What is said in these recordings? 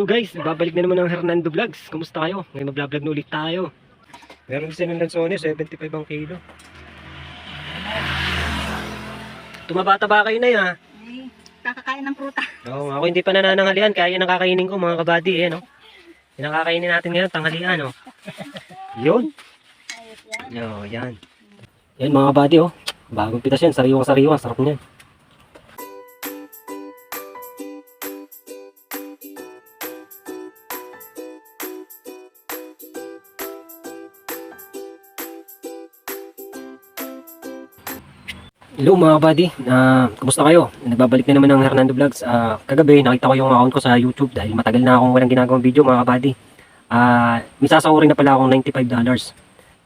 Hello guys, babalik na naman ng Hernando Vlogs. Kumusta kayo? Ngayon mag-vlog na ulit tayo. Meron din ng Lanzones, 75 ang kilo. Tumabata ba kayo na yan? ha? Ay, kakakain ng pruta. Oo, ako hindi pa nananangalian, kaya yan ang kakainin ko mga kabady eh, no? Yan ang kakainin natin ngayon, tanghalian, no? Yun. Ayos yan. Yo, yan. Yan mga kabady, oh. Bagong pitas yan, sariwang-sariwa, sarap niyan. Hello mga buddy, Ah, kumusta kayo? Nagbabalik na naman ng Hernando Vlogs. Ah, kagabi nakita ko yung account ko sa YouTube dahil matagal na akong walang ginagawang video mga buddy. Ah, may sasahurin na pala akong $95.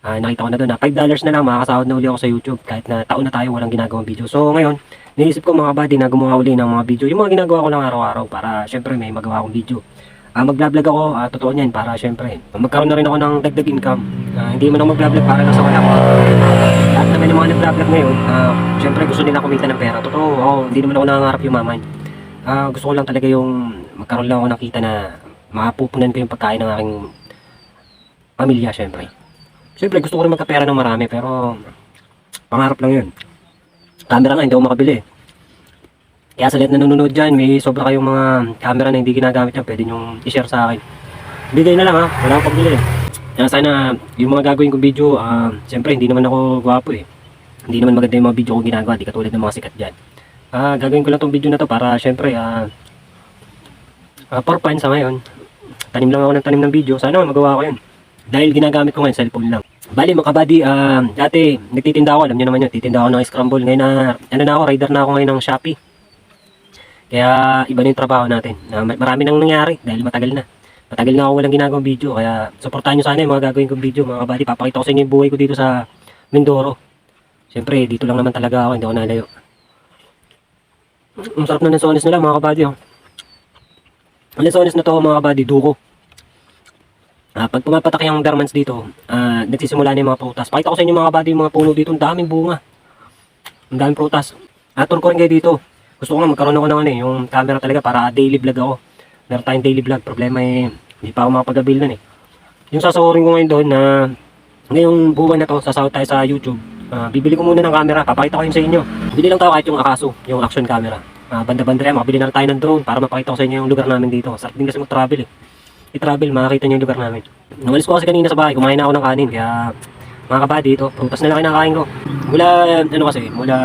Ah, nakita ko na doon na $5 na lang makakasahod na uli ako sa YouTube kahit na taon na tayo walang ginagawang video. So ngayon, naisip ko mga buddy na gumawa uli ng mga video. Yung mga ginagawa ko lang araw-araw para syempre may magawa akong video. Ah, mag-vlog ako, ah, totoo niyan para syempre magkaroon na rin ako ng dagdag income. Ah, hindi man ako mag-vlog para nasa wala ko. Lahat naman ng mga nag-vlog ngayon, ah, syempre gusto nila kumita ng pera. Totoo, ako, hindi naman ako nangangarap yumaman. Ah, gusto ko lang talaga yung magkaroon lang ako ng kita na mapupunan ko yung pagkain ng aking pamilya, syempre. Syempre, gusto ko rin magkapera ng marami, pero pangarap lang yun. Camera nga, hindi ako makabili. Kaya sa lahat na nanonood dyan, may sobra kayong mga camera na hindi ginagamit yan, pwede nyo i-share sa akin. Bigay na lang ha, wala akong pagbili. Kaya sana yung mga gagawin kong video, ah, siyempre hindi naman ako gwapo eh. Hindi naman maganda yung mga video ko ginagawa, di katulad ng mga sikat dyan. Ah, gagawin ko lang tong video na to para siyempre ah ah, for fun sa ngayon. Tanim lang ako ng tanim ng video, sana magawa ko yun. Dahil ginagamit ko ngayon cellphone lang. Bali mga kabady, ah, dati nagtitinda ako, alam niyo naman yun, titinda ako ng scramble. Ngayon na, ano na ako, rider na ako ngayon ng Shopee. Kaya iba na yung trabaho natin. Na ma- marami nang nangyari dahil matagal na. Matagal na ako walang ginagawang video. Kaya supportahan nyo sana yung mga gagawin kong video mga kabady. Papakita ko sa inyo yung buhay ko dito sa Mindoro. Siyempre, dito lang naman talaga ako. Hindi ako nalayo. Ang sarap na ng sones nila mga kabady. Oh. Ang sones na to mga kabady, duko. Ah, pag pumapatak yung Darmans dito, ah, nagsisimula na yung mga prutas. Pakita ko sa inyo mga kabady, yung mga puno dito. Ang daming bunga. Ang daming prutas. Atur ko rin kayo dito. Gusto ko nga magkaroon ako ng ano eh, yung camera talaga para daily vlog ako. Meron tayong daily vlog. Problema eh, hindi pa ako makapag-avail nun eh. Yung sasahurin ko ngayon doon na ngayong buwan na to, sasahod tayo sa YouTube. Ah, bibili ko muna ng camera, papakita ko yun sa inyo. Bili lang tayo kahit yung Akaso, yung action camera. Ah, banda-banda yan, makabili na tayo ng drone para mapakita ko sa inyo yung lugar namin dito. Sarap din kasi mag-travel eh. I-travel, makakita nyo yung lugar namin. Numalis ko kasi kanina sa bahay, kumain na ako ng kanin, kaya mga kabady ito, prutas na lang kinakain ko. Mula, ano kasi, mula,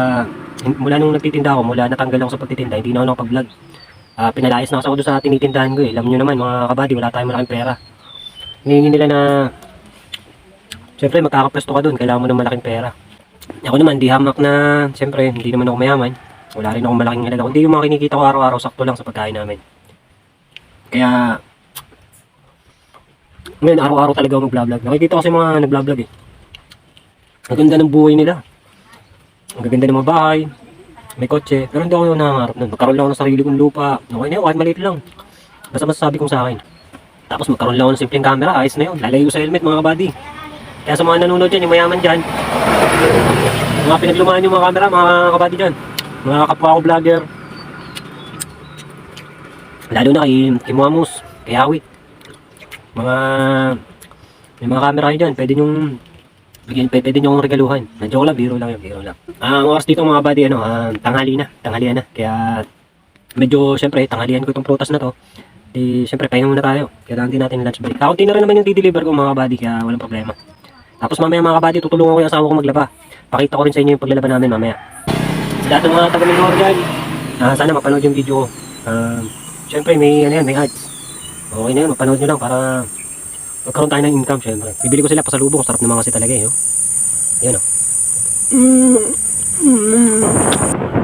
mula nung nagtitinda ako, mula natanggal ako sa pagtitinda, hindi na ako nakapag-vlog. Ah, pinalayas na ako doon sa tinitindahan ko eh. Alam nyo naman mga kabady, wala tayong malaking pera. Hinihingi nila na, syempre magkakapwesto ka doon, kailangan mo ng malaking pera. Ako naman, di hamak na, syempre, hindi naman ako mayaman. Wala rin akong malaking halaga. Kundi yung mga kinikita ko araw-araw, sakto lang sa pagkain namin. Kaya, ngayon, araw-araw talaga ako mag-vlog. Nakikita ko kasi mga nag-vlog eh. Ang ganda ng buhay nila. Ang gaganda ng mga bahay. May kotse. Pero hindi ako nangangarap nun. Magkaroon lang ako ng sarili kong lupa. Okay na yun, kahit maliit lang. Basta masasabi kong sa akin. Tapos magkaroon lang ako ng simpleng camera. Ayos na yun. Lalayo sa helmet mga kabady. Kaya sa mga nanonood dyan, yung mayaman dyan. Mga pinaglumaan yung mga camera, mga kabady dyan. Mga kapwa ko vlogger. Lalo na kay Wamos, kay Awit. Mga may mga camera kayo dyan, pwede nyong bigyan, pwede nyong regaluhan. Nandiyo ko lang, biro lang yun, biro lang. Ah, ang oras dito mga buddy, ano, ah, tanghali na, tanghalian na. Kaya medyo, syempre, tanghalian ko itong prutas na to. Di, syempre, pahinga muna tayo. Kailangan din natin lunch break. Kaunti na rin naman yung di-deliver ko mga buddy, kaya walang problema. Tapos mamaya mga buddy, tutulungan ko yung asawa ko maglaba. Pakita ko rin sa inyo yung paglalaba namin mamaya. Sa lahat ng mga taga-Mindoro dyan, ah, sana mapanood yung video ko. Ah, syempre, may, ano yan, may ads. Okay na yun, mapanood nyo lang para magkaroon tayo ng income syempre. Bibili ko sila pasalubong, sarap naman kasi talaga eh. Oh. Yan oh. Gusto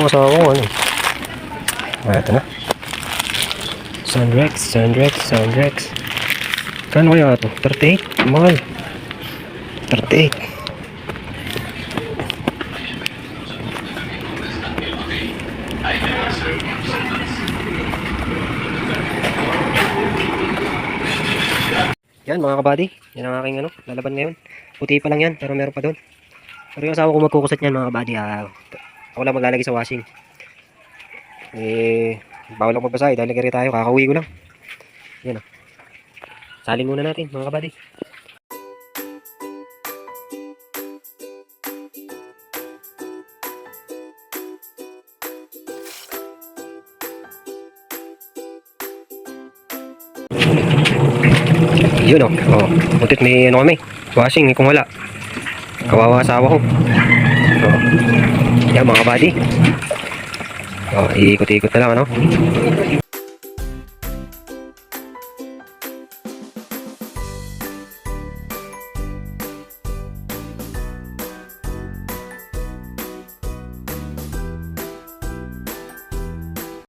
mo asawa ko ano? Ah, ito na. Sunrex, Sunrex, Sunrex. Kano kaya ito? 38? Mahal. 38. Yan mga kabady, yan ang aking ano, lalaban ngayon. Puti pa lang yan, pero meron pa doon. Pero yung asawa ko magkukusat niyan mga kabady, ah, ako lang maglalagay sa washing. Eh, bawal lang magbasa dahil nagkari tayo, kakauwi ko lang. Yan ah. Salin muna natin mga kabady. Yun oh. Oh, butit may ano kami. Washing eh, kung wala. Kawawa asawa ko. Oh. Yan mga buddy. Oh, iikot-ikot na lang ano.